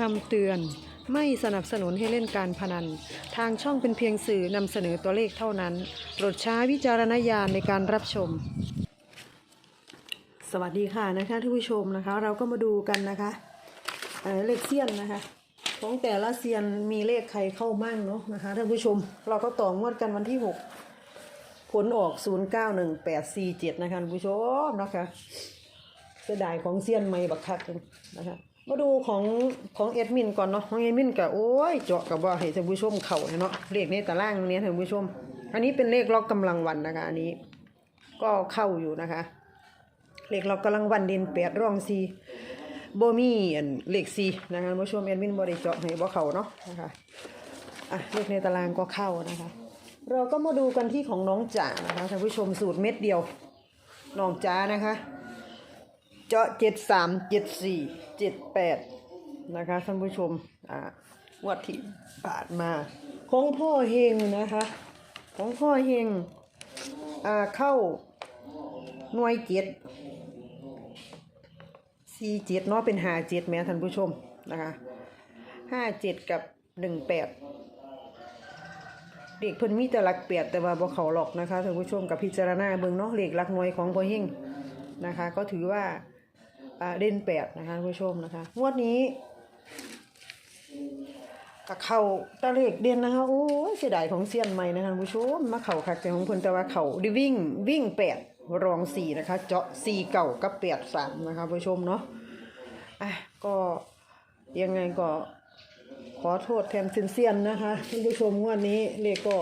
คำเตือน ไม่สนับสนุนให้เล่นการพนัน ทางช่องเป็นเพียงสื่อนำเสนอตัวเลขเท่านั้นโปรดใช้วิจารณญาณในการรับชม สวัสดีค่ะนะคะท่านผู้ชมนะคะ เราก็มาดูกันนะคะเเลขเซียนนะคะของแต่ละเซียนมีเลขใครเข้ามั่งเนาะนะคะท่านผู้ชม เราก็ต่องวดกันวันที่ 6 ผลออก 091847 นะคะท่านผู้ชมนะคะเสียดายของเซียนไม่บักคักนะคะ มาดูของของเอ็ดมินก่อนเนาะของเอ็ดมินกับโอ้ยเจาะกับว่าให้ท่านผู้ชมเข่าเนาะเลขในตารางเนี้ยท่านผู้ชม อันนี้เป็นเลขล็อกกำลังวันนะคะอันนี้ ก็เข้าอยู่นะคะเลขล็อกกำลังวันเด่นแปดร่องซีโบมีอันเลขซีนะคะท่านผู้ชมเอ็ดมินบริเจาะให้บ่เข่าเนาะนะคะอะเลขในตารางก็เข้านะคะ เราก็มาดูกันที่ของน้องจ๋านะคะท่านผู้ชมสูตรเม็ดเดียวน้องจ๋านะคะ เจาะเจ็ดสามเจ็ดสี่เจ็ดแปดนะคะท่านผู้ชมอ่างวัดที่ผ่านมา ของพ่อเฮงนะคะ ของพ่อเฮงอ่าเข้าหน่วยเจ็ดสี่เจ็ดเนาะเป็นห้าเจ็ดแม้ท่านผู้ชมนะคะห้าเจ็ดกับหนึ่งแปดเด็กเพิ่นมีแต่หลักเปียดแต่ว่าบ่เขาหรอกนะคะท่านผู้ชมกับพิจารณาเบิ่งเนาะเลขหลักหน่วยของพ่อเฮงนะคะ ก็ถือว่า เด่นแปดนะคะผู้ชมนะคะงวดนี้กับเขาตะเลขเด่นนะคะโอ้เสียดายของเซียนใหม่นะคะผู้ชมมาเข่าคักแต่ของเพิ่นแต่ว่าเขาได้วิ่งวิ่งแปดรองสี่นะคะ เจาะสี่เก่ากับแปดสามนะคะผู้ชมเนาะอะก็ยังไงก็ขอโทษแทนเซียนๆนะคะท่านผู้ชมงวันนี้เลขก็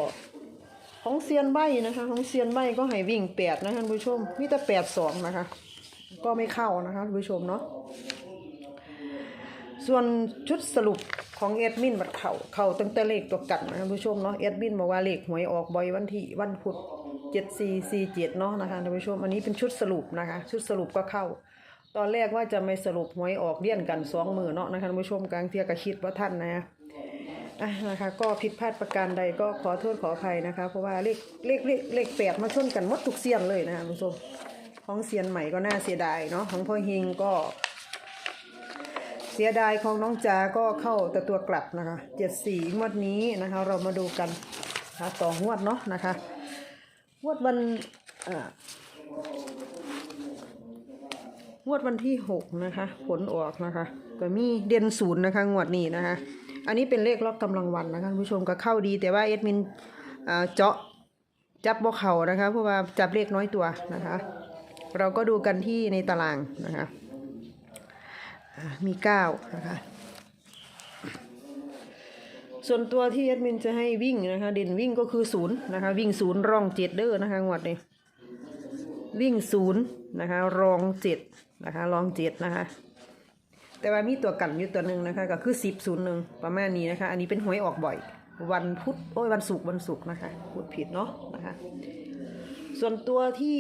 ของเซียนใบนะคะ ของเซียนใบก็ให้วิ่งแปดนะท่านผู้ชมมีแต่แปดสองนะคะ ก็ไม่เข้านะคะท่านผู้ชมเนาะส่วนชุดสรุปของเอ็ดมินบัดเข่าเข่าตั้งแต่เลขตัวกันนะท่านผู้ชมเนาะเอ็ดมินบอกว่าเลขหวยออกบ่อยวันที่วันพุธเจ็ดสี่สี่เจ็ดเนาะนะคะท่านผู้ชมอันนี้เป็นชุดสรุปนะคะ ชุดสรุปก็เข้า ตอนแรกว่าจะไม่สรุปหวยออกเลี่ยนกันสองมือเนาะนะคะท่านผู้ชมกลางเทียกระคิดว่าท่านนะอะนะคะก็ผิดพลาดประการใดก็ขอโทษขออภัยนะคะ เพราะว่าเลขเลขเลขเลขแปดมาชนกันหมดทุกเซียนเลยนะคะคุณผู้ชม ของเซียนใหม่ก็น่าเสียดายเนาะของพ่อเฮงก็เสียดายของน้องจาก็เข้าแต่ตัวกลับนะคะเจ็ดสี่งวดนี้นะคะ เรามาดูกันนะคะต่องวดเนาะนะคะงวดวันงวดวันที่หกนะคะ ผลออกนะคะ ก็มีเด่นศูนย์นะคะงวดนี้นะคะ อันนี้เป็นเลขล็อกกำลังวันนะคะผู้ชมก็เข้าดีแต่ว่าเอดมินเจาะจับบ่เขานะคะเพราะว่าจับเลขน้อยตัวนะคะ เราก็ดูกันที่ในตารางนะคะมีเก้านะคะส่วนตัวที่เอดมินจะให้วิ่งนะคะเด่นวิ่งก็คือศูนย์นะคะวิ่งศูนย์ร่องเจ็ดเด้อนะคะงวดนี้วิ่งศูนย์นะคะรองเจ็ดนะคะรองเจ็ดนะคะแต่ว่ามีตัวกันอยู่ตัวหนึ่งนะคะก็คือสิบศูนย์หนึ่งประมาณนี้นะคะ อันนี้เป็นหวยออกบ่อย วันพุธโอ้ยวันศุกร์วันศุกร์นะคะพูดผิดเนาะนะคะ ส่วนตัวที่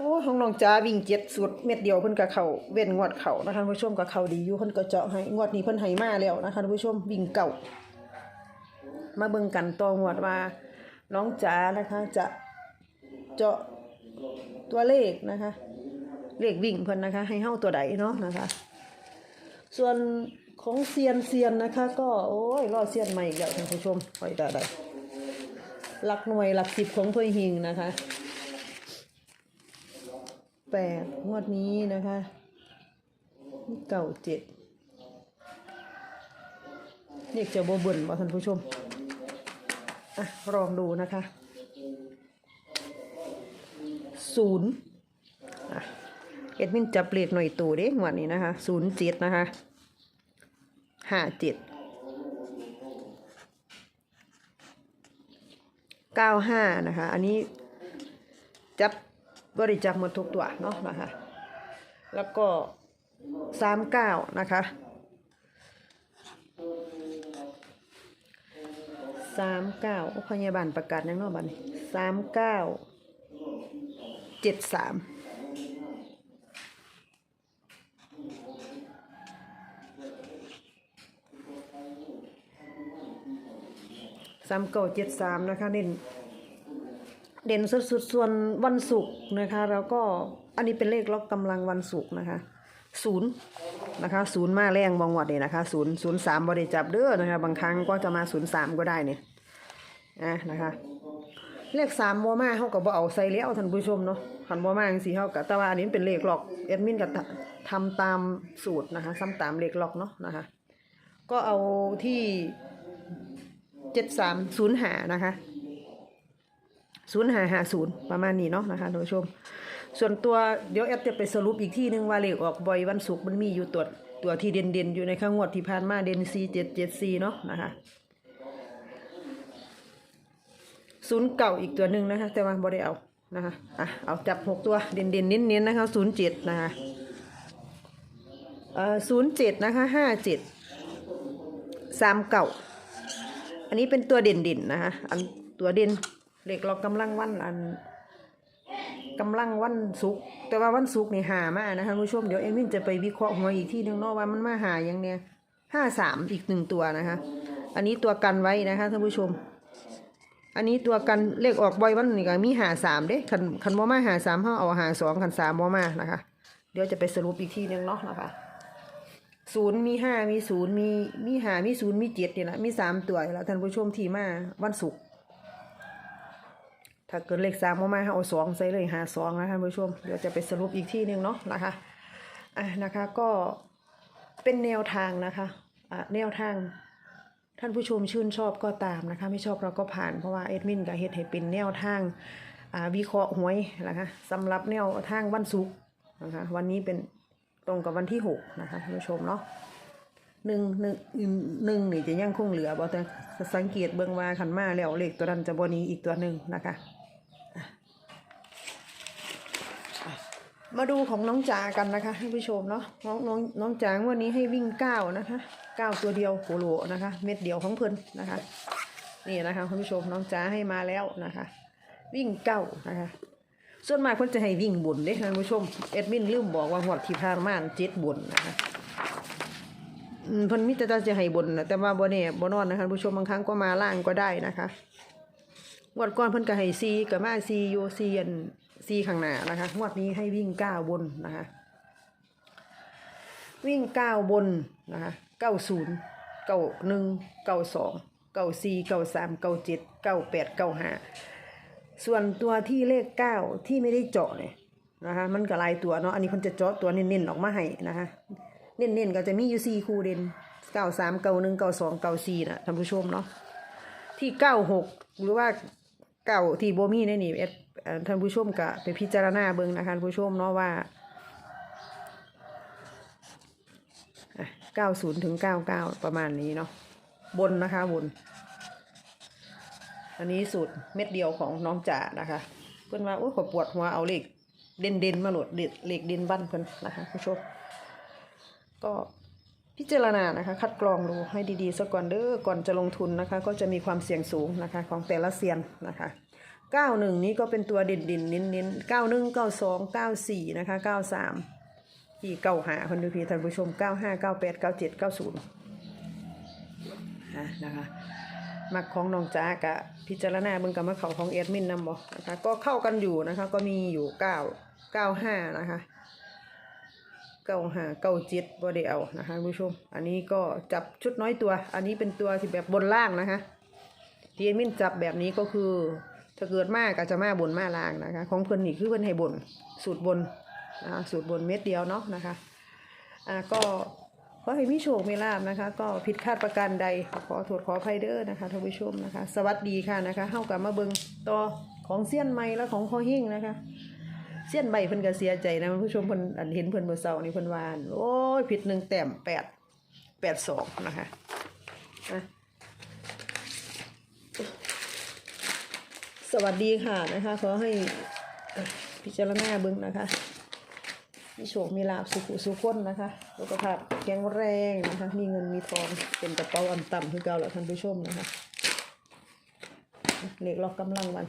โอ้ของน้องจ้าวิ่งเจ็ดสุดเม็ดเดียวเพิ่นกับเขาเว้นงวดเขานะคะผู้ชมกับเขาดีอยู่เพิ่นก็เจาะให้งวดนี้เพิ่นให้มาแล้วนะคะผู้ชมวิ่งเก่า มาเบิ่งกันต่องวดว่าน้องจ๋านะคะจะเจาะตัวเลขนะคะ เลขวิ่งเพิ่นนะคะ ให้เฮ้าตัวใดเนาะนะคะ ส่วนของเซียนเซียนนะคะ ก็โอ้ยรอเซียนใหม่อีกแล้วท่านผู้ชมคอยได้ได้หลักหน่วยหลักสิบของเพื่อหิงนะคะ แปดงวดนี้นะคะเก่าเจ็ดเลขจะโบเบิ่นบ่ท่านผู้ชมอะลองดูนะคะศูนย์เอ็ดมินจับเลขหน่อยตูเด้งวดนี้นะคะศูนย์เจ็ดนะคะห้าเจ็ดเก้าห้านะคะ อันนี้จับ บริจับหมดทุกตัวเนาะนะคะ แล้วก็สามเก้านะคะสามเก้าพยาบาลประกาศยังนอกบัดนี้สามเก้าเจ็ดสามสามเก้าเจ็ดสามนะคะเด่น เด่นสุดๆส่วนวันศุกร์นะคะแล้วก็อันนี้เป็นเลขล็อกกำลังวันศุกร์นะคะศูนย์นะคะศูนย์มาแรงบางวัดนี่นะคะศูนย์ศูนย์สามบริจับเด้อนะคะบางครั้งก็จะมาศูนย์สามก็ได้เนี่ยอะนะคะเลขสามบ่มาเขาก็บ่เอาใส่แล้วท่านผู้ชมเนาะคันบ่มาจังซี่เฮาก็แต่ว่าอันนี้เป็นเลขหลอกแอดมินก็ทำตามสูตรนะคะซ้ำตามเลขหลอกเนาะนะคะก็เอาที่เจ็ดสามศูนย์หานะคะ ศูนย์หาหาศูนย์ประมาณนี้เนาะนะคะท่านผู้ชม ส่วนตัวเดี๋ยวแอดจะไปสรุปอีกที่หนึงว่าเลขออกบ่อยวันศุกร์มันมีอยู่ตัวตัวที่เด่นๆอยู่ในข้างงวดที่ผ่านมาเด่นซีเจ็ดเจ็ดซีเนาะนะคะศูนย์เก่าอีกตัวหนึ่งนะคะ แต่ว่าบ่ได้เอานะคะอะเอาจับหกตัวเด่นเด่นๆเน้นเน้นนะคะศูนย์เจ็ดนะคะเอ่อศูนย์เจ็ดนะคะห้าเจ็ดสามเก่าอันนี้เป็นตัวเด่นเด่นๆนะคะอันตัวเด่น เลขเรากำลังวันอันกำลังวันศุกร์แต่ว่าวันศุกร์นี่หามานะคะผู้ชมเดี๋ยวเอ็มวินจะไปวิเคราะห์หัวอีกที่หนึ่งเนาะว่ามันมาหาอย่างเนี้ยห้าสามอีกหนึ่งตัวนะคะ อันนี้ตัวกันไว้นะคะท่านผู้ชม อันนี้ตัวกันเลขออกบ่อยวันนี้ก็มีหาสามเด้คันคันบ่มาหาสามเขาเอาหาสองคันสามบ่มานะคะ เดี๋ยวจะไปสรุปอีกทีหนึงเนาะนะคะศูนย์มีห้ามีศูนย์มีมีหามีศูนย์มีเจ็ดเนี่แหละมีสามตัวแล้วท่านผู้ชมที่มาวันศุกร์ ถ้าเกิดเลขสามบ่มาเขาเอาสองใส่เลยหาสองนะท่านผู้ชมเดี๋ยวจะไปสรุปอีกที่หนึ่งเนาะนะคะอะนะคะก็เป็นแนวทางนะคะอะแนวทางท่านผู้ชมชื่นชอบก็ตามนะคะ ไม่ชอบเราก็ผ่านเพราะว่าเอ็ดมินกับเฮดให้เป็นแนวทางอ่าวิเคราะห์หวยนะคะสำหรับแนวทางวันศุกร์นะคะวันนี้เป็นตรงกับวันที่หกนะคะท่านผู้ชมเนาะหนึ่งหนึ่งหนึ่งนี่จะยังคงเหลือบ่แต่สังเกตเบิ่งว่าขันมาแล้วเลขตัวนั้นจะบนี้อีกตัวหนึ่งนะคะอะ มาดูของน้องจากันนะคะท่านผู้ชมเนาะน้องน้องน้องจางวันนี้ให้วิ่งเก้านะคะเก้าตัวเดียวโคโลนะคะ เม็ดเดียวของเพิ่นนะคะ นี่นะคะคุณผู้ชมน้องจ๋าให้มาแล้วนะคะ วิ่งเก้านะคะ ส่วนมากเพิ่นจะให้วิ่งบนเด้ท่านผู้ชมเอ็ดมินลืมบอกว่าหวดที่ผ่านมาเจ็ดบนนะคะอืมเพิ่นมิต่จะให้บนนะแต่ว่าบ่แน่บ่นอนนะคะท่านผู้ชมบางครั้งก็มาล่างก็ได้นะคะงวดก่อนเพิ่นก็ให้ซีกับมาซีโยซีอัน ซีข้างหน้านะคะงวดนี้ให้วิ่งเก้าบนนะคะวิ่งเก้าบนนะคะเก้าศูนย์เก้าหนึ่งเก้าสองเก้าสี่เก้าสามเก้าเจ็ดเก้าแปดเก้าห้าส่วนตัวที่เลขเก้าที่ไม่ได้เจาะเนี่ยนะคะมันก็ลายตัวเนาะอันนี้คนจะเจาะตัวเน้นๆออกมาให้นะคะเน้นๆก็จะมีอยู่สี่คู่เด่นเก้าสามเก้าหนึ่งเก้าสองเก้าสี่นะท่านผู้ชมเนาะที่เก้าหกหรือว่าเก้าที่โบมีในนี่เอ็ดเอ่อ ท่านผู้ชมก็ไปพิจารณาเบิ่งนะคะท่านผู้ชมเนาะว่า90ถึง99ประมาณนี้เนาะบนนะคะบน อันนี้สูตรเม็ดเดียวของน้องจ๋านะคะ เพื่อนว่าโอ้ยขอปวดหัวเอาเหลขเด่นเด่นมาโหลดเด็ดเลขเด่นบ้านเพื่อนนะคะผู้ชมก็พิจารณานะคะคัดกรองดูให้ดีๆซะก่อนเด้อก่อนจะลงทุนนะคะ ก็จะมีความเสี่ยงสูงนะคะของแต่ละเซียนนะคะ 91 นี้ก็เป็นตัวเด่นเด่นๆเน้นเน้นๆ91 92 94 นะคะ 93ที่เก้าหาคนดูพี่ท่านผู้ชมเก้าห้าเก้าแปดเก้าเจ็ดเก้าศูนย์นะคะมักของน้องจ้ากะพิจารณาเบิ่งกับมาเขาของเอ็ดมินนำบ่นะคะก็เข้ากันอยู่นะคะ ก็มีอยู่เก้าเก้าห้านะคะเก้าห้าเก้าเจ็ดบ่ได้เอานะคะผู้ชม อันนี้ก็จับชุดน้อยตัว อันนี้เป็นตัวที่แบบบนล่างนะคะที่เอ็ดมินจับแบบนี้ก็คือ ถ้าเกิดมากก็จะมาบนมาล่างนะคะ ของเพิ่นนี่คือเพิ่นให้บนสูตรบนนะสูตรบนเม็ดเดียวเนาะนะคะอ่าก็ขอให้มีโชคมีลาบนะคะ ก็ผิดคาดประการใดขอโทษขออภัยเด้อนะคะท่านผู้ชมนะคะ สวัสดีค่ะนะคะเข้ากับมาเบิงต่อของเสี้ยนไม้และของคอหิ้งนะคะเสี้ยนใบเพิ่นก็เสียใจนะท่านผู้ชมเพิ่นอันเห็นเพิ่นเมื่อเช้านี่เพิ่นวานโอ้ยผิดหนึ่งแต้มแปดแปดสองนะคะอะ สวัสดีค่ะนะคะขอให้พิจารณาเบิ้งนะคะมีโชคมีลาบสุขุสุขคนนะคะสุขภาพแข็งแรงนะคะ มีเงินมีทองเป็นกระเป๋าอันต่ำคือเก่าแล้วท่านผู้ชมนะคะเล็กล็อกกำลังวัน